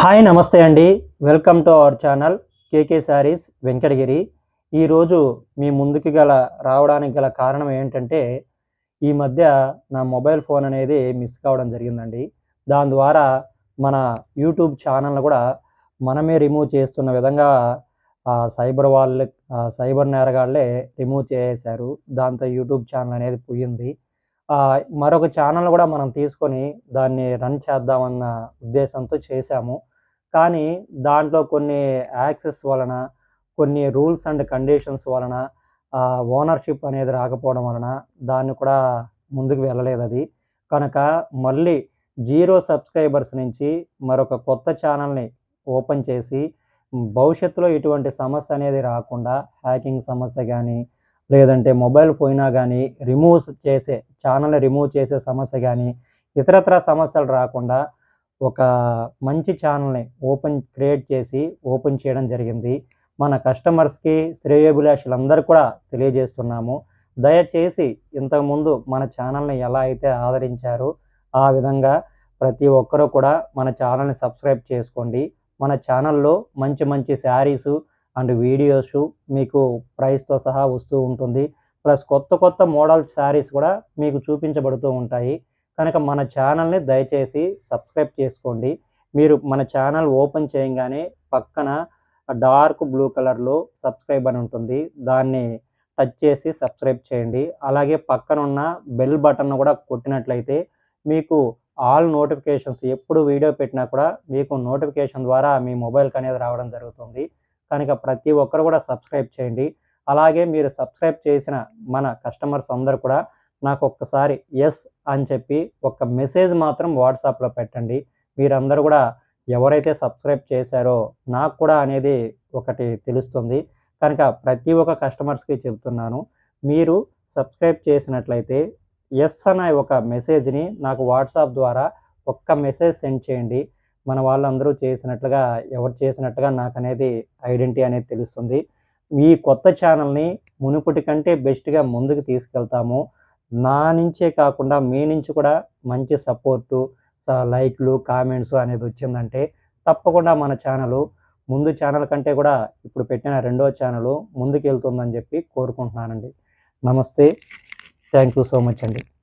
Hi నమస్తే అండి. Welcome to our channel K K sarees Venkatagiri. ఈరోజు మీ ముందుకి గల రావడానికి గల కారణం ఏంటంటే ఈ మధ్య నా మొబైల్ ఫోన్ అనేది మిస్ కావడం జరిగిందండి. దాని ద్వారా మన యూట్యూబ్ ఛానల్ని కూడా మనమే రిమూవ్ చేస్తున్న విధంగా సైబర్ వాళ్ళే సైబర్ నేరగాళ్ళే రిమూవ్ చేశారు. దాంతో యూట్యూబ్ ఛానల్ అనేది పోయింది. మరొక ఛానల్ కూడా మనం తీసుకొని దాన్ని రన్ చేద్దామన్న ఉద్దేశంతో చేశాము. కానీ దాంట్లో కొన్ని యాక్సెస్ వలన కొన్ని రూల్స్ అండ్ కండిషన్స్ వలన ఓనర్షిప్ అనేది రాకపోవడం వలన దాన్ని కూడా ముందుకు వెళ్ళలేదు అది. కనుక మళ్ళీ జీరో సబ్స్క్రైబర్స్ నుంచి మరొక కొత్త ఛానల్ని ఓపెన్ చేసి భవిష్యత్తులో ఇటువంటి సమస్య అనేది రాకుండా హ్యాకింగ్ సమస్య కానీ లేదంటే మొబైల్ పోయినా కానీ రిమూవ్ చేసే ఛానల్ని రిమూవ్ చేసే సమస్య కానీ ఇతరత్ర సమస్యలు రాకుండా ఒక మంచి ఛానల్ని ఓపెన్ క్రియేట్ చేసి ఓపెన్ చేయడం జరిగింది. మన కస్టమర్స్కి శ్రేయోభిలాషులందరూ కూడా తెలియజేస్తున్నాము. దయచేసి ఇంతకుముందు మన ఛానల్ని ఎలా అయితే ఆదరించారో ఆ విధంగా ప్రతి ఒక్కరూ కూడా మన ఛానల్ని సబ్స్క్రైబ్ చేసుకోండి. మన ఛానల్లో మంచి మంచి శారీసు అండ్ వీడియోస్ మీకు ప్రైస్తో సహా వస్తూ ఉంటుంది. ప్లస్ కొత్త కొత్త మోడల్ శారీస్ కూడా మీకు చూపించబడుతూ ఉంటాయి. కనుక మన ఛానల్ని దయచేసి సబ్స్క్రైబ్ చేసుకోండి. మీరు మన ఛానల్ ఓపెన్ చేయగానే పక్కన డార్క్ బ్లూ కలర్లో సబ్స్క్రైబ్ అని ఉంటుంది. దాన్ని టచ్ చేసి సబ్స్క్రైబ్ చేయండి. అలాగే పక్కన ఉన్న బెల్ బటన్ కూడా కొట్టినట్లయితే మీకు ఆల్ నోటిఫికేషన్స్ ఎప్పుడు వీడియో పెట్టినా కూడా మీకు నోటిఫికేషన్ ద్వారా మీ మొబైల్కి అనేది రావడం జరుగుతుంది. కనుక ప్రతి ఒక్కరు కూడా సబ్స్క్రైబ్ చేయండి. అలాగే మీరు సబ్స్క్రైబ్ చేసిన మన కస్టమర్స్ అందరు కూడా నాకు ఒక్కసారి ఎస్ అని చెప్పి ఒక మెసేజ్ మాత్రం వాట్సాప్లో పెట్టండి. మీరందరూ కూడా ఎవరైతే సబ్స్క్రైబ్ చేశారో నాకు కూడా అనేది ఒకటి తెలుస్తుంది. కనుక ప్రతి ఒక్క కస్టమర్స్కి చెప్తున్నాను. మీరు సబ్స్క్రైబ్ చేసినట్లయితే ఎస్ అనే ఒక మెసేజ్ని నాకు వాట్సాప్ ద్వారా ఒక్క మెసేజ్ సెండ్ చేయండి. మన వాళ్ళందరూ చేసినట్లుగా ఎవరు చేసినట్టుగా నాకు అనేది ఐడెంటిటీ అనేది తెలుస్తుంది. ఈ కొత్త ఛానల్ని మునుపటి కంటే బెస్ట్గా ముందుకు తీసుకెళ్తాము. నా నుంచే కాకుండా మీ నుంచి కూడా మంచి సపోర్టు లైక్లు కామెంట్స్ అనేది వచ్చిందంటే తప్పకుండా మన ఛానల్ ముందు ఛానల్ కంటే కూడా ఇప్పుడు పెట్టిన రెండో ఛానల్ ముందుకు వెళ్తుందని చెప్పి కోరుకుంటున్నానండి. నమస్తే. థ్యాంక్ యూ సో మచ్ అండి.